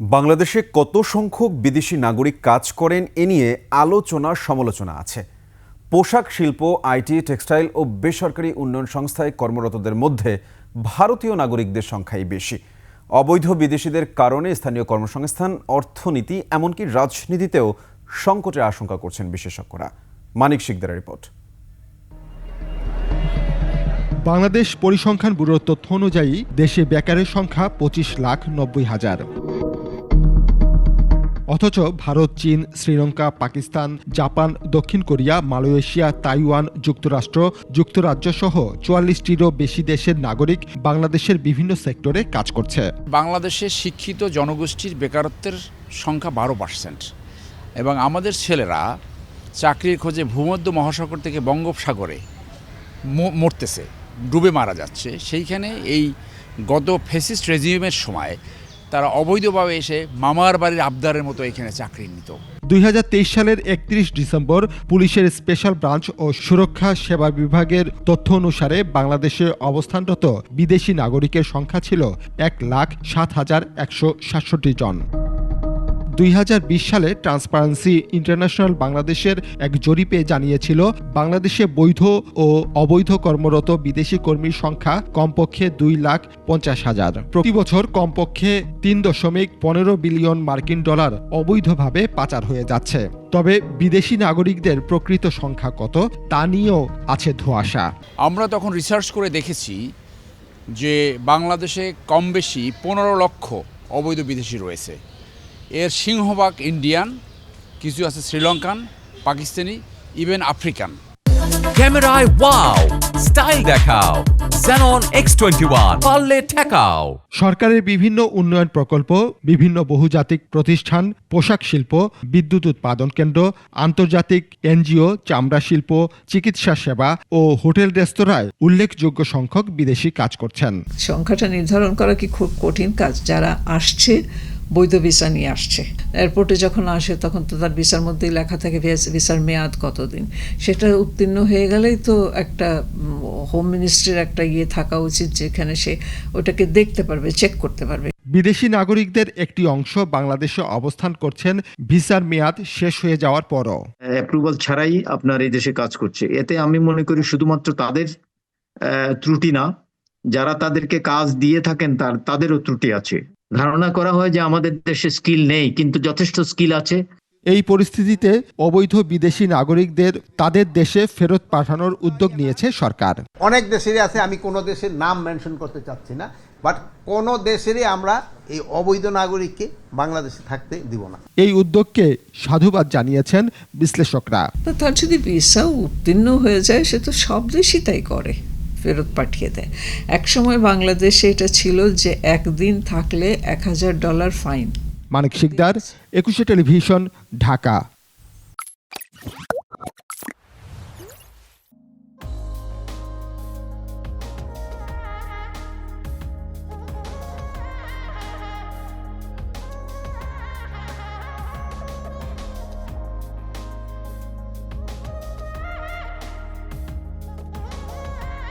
বাংলাদেশে কত সংখ্যক বিদেশি নাগরিক কাজ করেন এ নিয়ে আলোচনা সমালোচনা আছে। পোশাক শিল্প, আইটি, টেক্সটাইল ও বেসরকারি উন্নয়ন সংস্থায় কর্মরতদের মধ্যে ভারতীয় নাগরিকদের সংখ্যাই বেশি। অবৈধ বিদেশিদের কারণে স্থানীয় কর্মসংস্থান, অর্থনীতি, এমনকি রাজনীতিতেও সংকটের আশঙ্কা করছেন বিশেষজ্ঞরা। মানিক শিকদারের রিপোর্ট। বাংলাদেশ পরিসংখ্যান ব্যুরোর তথ্য অনুযায়ী দেশে বেকারের সংখ্যা পঁচিশ লাখ নব্বই হাজার। অথচ ভারত, চীন, শ্রীলঙ্কা, পাকিস্তান, জাপান, দক্ষিণ কোরিয়া, মালয়েশিয়া, তাইওয়ান যুক্তরাষ্ট্র যুক্তরাজ্য সহ চুয়াল্লিশটিরও বেশি দেশের নাগরিক বাংলাদেশের বিভিন্ন সেক্টরে কাজ করছে। বাংলাদেশে শিক্ষিত জনগোষ্ঠীর বেকারত্বের সংখ্যা বারো পার্সেন্ট এবং আমাদের ছেলেরা চাকরির খোঁজে ভূমধ্য মহাসাগর থেকে বঙ্গোপসাগরে মরতেছে, ডুবে মারা যাচ্ছে। সেইখানে এই গত ফেসিস্ট রেজিউমের সময় তারা অবৈধভাবে এসে মামার বাড়ির আবদারের মতো এখানে চাকরি নিত। দুই হাজার তেইশ সালের একত্রিশ ডিসেম্বর পুলিশের স্পেশাল ব্রাঞ্চ ও সুরক্ষা সেবা বিভাগের তথ্য অনুসারে বাংলাদেশে অবস্থানরত বিদেশি নাগরিকের সংখ্যা ছিল এক লাখ সাত হাজার একশো সাতষট্টি জন। দুই হাজার বিশ সালে ট্রান্সপারেন্সি ইন্টারন্যাশনাল বাংলাদেশের এক জরিপে জানিয়েছিল, বাংলাদেশে বৈধ ও অবৈধ কর্মরত বিদেশি কর্মীর সংখ্যা কমপক্ষে দুই লাখ পঞ্চাশ হাজার। প্রতি বছর কমপক্ষে তিন দশমিক পনেরো বিলিয়ন মার্কিন ডলার অবৈধভাবে পাচার হয়ে যাচ্ছে। তবে বিদেশি নাগরিকদের প্রকৃত সংখ্যা কত তা নিয়েও আছে ধোঁয়াশা। আমরা তখন রিসার্চ করে দেখেছি যে বাংলাদেশে কম বেশি পনেরো লক্ষ অবৈধ বিদেশি রয়েছে। এর সিংহভাগ ইন্ডিয়ান কিছু আছে শ্রীলঙ্কান পাকিস্তানি ইভেন আফ্রিকান ক্যামেরায় ওয়াও স্টাইল দেখাও Xenon X21 পারলে ঠেকাও। সরকারের বিভিন্ন উন্নয়ন প্রকল্প বিভিন্ন বহুজাতিক প্রতিষ্ঠান পোশাক শিল্প বিদ্যুৎ উৎপাদন কেন্দ্র আন্তর্জাতিক এনজিও চামড়া শিল্প চিকিৎসা সেবা ও হোটেল রেস্তোরাঁয় উল্লেখযোগ্য সংখ্যক বিদেশি কাজ করছেন। সংখ্যাটা নির্ধারণ করা কি খুব কঠিন কাজ? যারা আসছে বৈধ ভিসা নিয়ে আসছে। এয়ারপোর্টে যখন আসে তখন তো তার ভিসার মধ্যেই লেখা থাকে ভিস- ভিসার মেয়াদ কতদিন। সেটা উত্তীর্ণ হয়ে গেলেই তো একটা হোম মিনিস্ট্রির একটা ইয়ে থাকা উচিত যেখানে সে ওটাকে দেখতে পারবে চেক করতে পারবে। বিদেশি নাগরিকদের একটি অংশ বাংলাদেশে অবস্থান করছেন ভিসার মেয়াদ শেষ হয়ে যাওয়ার পরও। অ্যাপ্রুভাল ছাড়াই আপনার এই দেশে কাজ করছে। এতে আমি মনে করি শুধুমাত্র তাদের আহ, ত্রুটি না যারা তাদেরকে কাজ দিয়ে থাকেন তার তাদেরও ত্রুটি আছে। ধারণা করা হয় যে আমাদের দেশে স্কিল নেই কিন্তু যথেষ্ট স্কিল আছে। এই পরিস্থিতিতে অবৈধ বিদেশি নাগরিকদের তাদের দেশে ফেরত পাঠানোর উদ্যোগ নিয়েছে সরকার। অনেক দেশেরই আছে আমি কোনো দেশের নাম মেনশন করতে চাচ্ছি না বাট কোনো দেশেরই আমরা এই অবৈধ নাগরিককে বাংলাদেশে থাকতে দিব না। এই উদ্যোগকে সাধুবাদ জানিয়েছেন বিশ্লেষকরা। তো তার যদি ভিসা উত্তীর্ণ হয়ে যায় সে তো সব দেশই তাই করে। ফেরত পাঠিয়ে দেয়। একসময় বাংলাদেশে এটা ছিল যে একদিন থাকলে এক হাজার ডলার ফাইন। মানিক শিকদার, একুশে টেলিভিশন, ঢাকা।